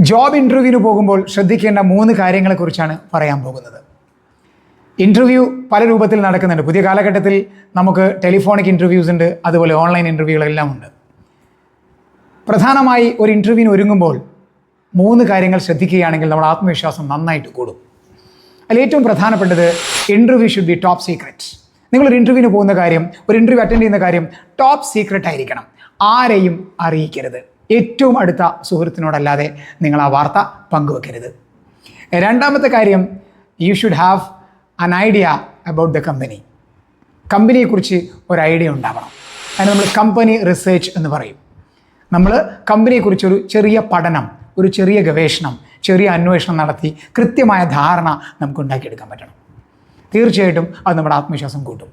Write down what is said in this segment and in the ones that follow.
Job ഇന്റർവ്യൂവിന് പോകുമ്പോൾ ശ്രദ്ധിക്കേണ്ട മൂന്ന് കാര്യങ്ങളെക്കുറിച്ചാണ് പറയാൻ പോകുന്നത്. ഇന്റർവ്യൂ പല രൂപത്തിൽ നടക്കുന്നുണ്ട്. പുതിയ കാലഘട്ടത്തിൽ നമുക്ക് ടെലിഫോണിക് ഇന്റർവ്യൂസ് ഉണ്ട് അതുപോലെ ഓൺലൈൻ ഇന്റർവ്യൂകളെല്ലാം ഉണ്ട്. പ്രധാനമായി ഒരു ഇന്റർവ്യൂവിന് ഒരുങ്ങുമ്പോൾ മൂന്ന് കാര്യങ്ങൾ ശ്രദ്ധിക്കുകയാണെങ്കിൽ നമ്മുടെ ആത്മവിശ്വാസം നന്നായിട്ട് കൂടും. അതിൽ ഏറ്റവും പ്രധാനപ്പെട്ടത് interview should be top secret നിങ്ങളൊരു ഇന്റർവ്യൂവിന് പോകുന്ന കാര്യം ഒരു ഇന്റർവ്യൂ അറ്റൻഡ് ചെയ്യുന്ന കാര്യം ടോപ്പ് സീക്രറ്റ് ആയിരിക്കണം. ആരെയും അറിയിക്കരുത്. ഏറ്റവും അടുത്ത സുഹൃത്തിനോടല്ലാതെ നിങ്ങൾ ആ വാർത്ത പങ്കുവെക്കരുത്. രണ്ടാമത്തെ കാര്യം you should have an idea about the company കമ്പനിയെക്കുറിച്ച് ഒരു ഐഡിയ ഉണ്ടാവണം. അതിന് നമ്മൾ കമ്പനി റിസേർച്ച് എന്ന് പറയും. നമ്മൾ കമ്പനിയെക്കുറിച്ചൊരു ചെറിയ പഠനം ഒരു ചെറിയ ഗവേഷണം ചെറിയ അന്വേഷണം നടത്തി കൃത്യമായ ധാരണ നമുക്ക് ഉണ്ടാക്കിയെടുക്കാൻ പറ്റണം. തീർച്ചയായിട്ടും അത് നമ്മുടെ ആത്മവിശ്വാസം കൂട്ടും.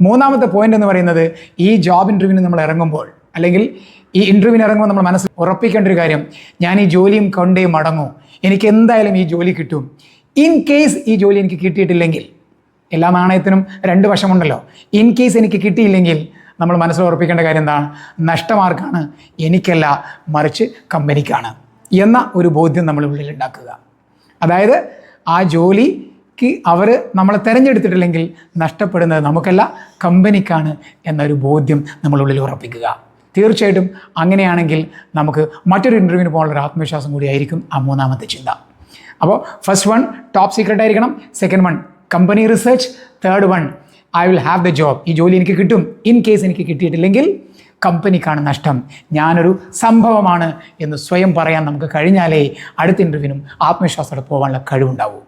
മൂന്നാമത്തെ പോയിന്റ് എന്ന് പറയുന്നത് ഈ ജോബ് ഇന്റർവ്യൂവിന് നമ്മൾ ഇറങ്ങുമ്പോൾ അല്ലെങ്കിൽ ഈ ഇന്റർവ്യൂവിന് ഇറങ്ങുമ്പോൾ നമ്മൾ മനസ്സിൽ ഉറപ്പിക്കേണ്ട ഒരു കാര്യം ഞാൻ ഈ ജോലിയും കൊണ്ടേ മടങ്ങൂ. എനിക്ക് എന്തായാലും ഈ ജോലി കിട്ടും. ഇൻ കേസ് ഈ ജോലി എനിക്ക് കിട്ടിയിട്ടില്ലെങ്കിൽ എല്ലാ നാണയത്തിനും രണ്ട് വശമുണ്ടല്ലോ. ഇൻ കേസ് എനിക്ക് കിട്ടിയില്ലെങ്കിൽ നമ്മൾ മനസ്സിൽ ഉറപ്പിക്കേണ്ട കാര്യം എന്താണ്? നഷ്ടമാർക്കാണ്. എനിക്കല്ല മറിച്ച് കമ്പനിക്കാണ് എന്ന ഒരു ബോധ്യം നമ്മൾ ഉള്ളിൽ ഉണ്ടാക്കുക. അതായത് ആ ജോലിക്ക് അവർ നമ്മളെ തിരഞ്ഞെടുത്തിട്ടില്ലെങ്കിൽ നഷ്ടപ്പെടുന്നത് നമുക്കല്ല കമ്പനിക്കാണ് എന്നൊരു ബോധ്യം നമ്മളുള്ളിൽ ഉറപ്പിക്കുക. തീർച്ചയായിട്ടും അങ്ങനെയാണെങ്കിൽ നമുക്ക് മറ്റൊരു ഇന്റർവ്യൂവിന് പോകാനുള്ള ഒരു ആത്മവിശ്വാസം കൂടിയായിരിക്കും ആ മൂന്നാമത്തെ ചിന്ത. അപ്പോൾ ഫസ്റ്റ് വൺ ടോപ്പ് സീക്രട്ട് ആയിരിക്കണം. Second one company research third one I will have the job ഈ ജോലി എനിക്ക് കിട്ടും. ഇൻ കേസ് എനിക്ക് കിട്ടിയിട്ടില്ലെങ്കിൽ കമ്പനിക്കാണ് നഷ്ടം. ഞാനൊരു സംഭവമാണ് എന്ന് സ്വയം പറയാൻ നമുക്ക് കഴിഞ്ഞാലേ അടുത്ത ഇന്റർവ്യൂവിനും ആത്മവിശ്വാസത്തോടെ പോകാനുള്ള കഴിവുണ്ടാവൂ.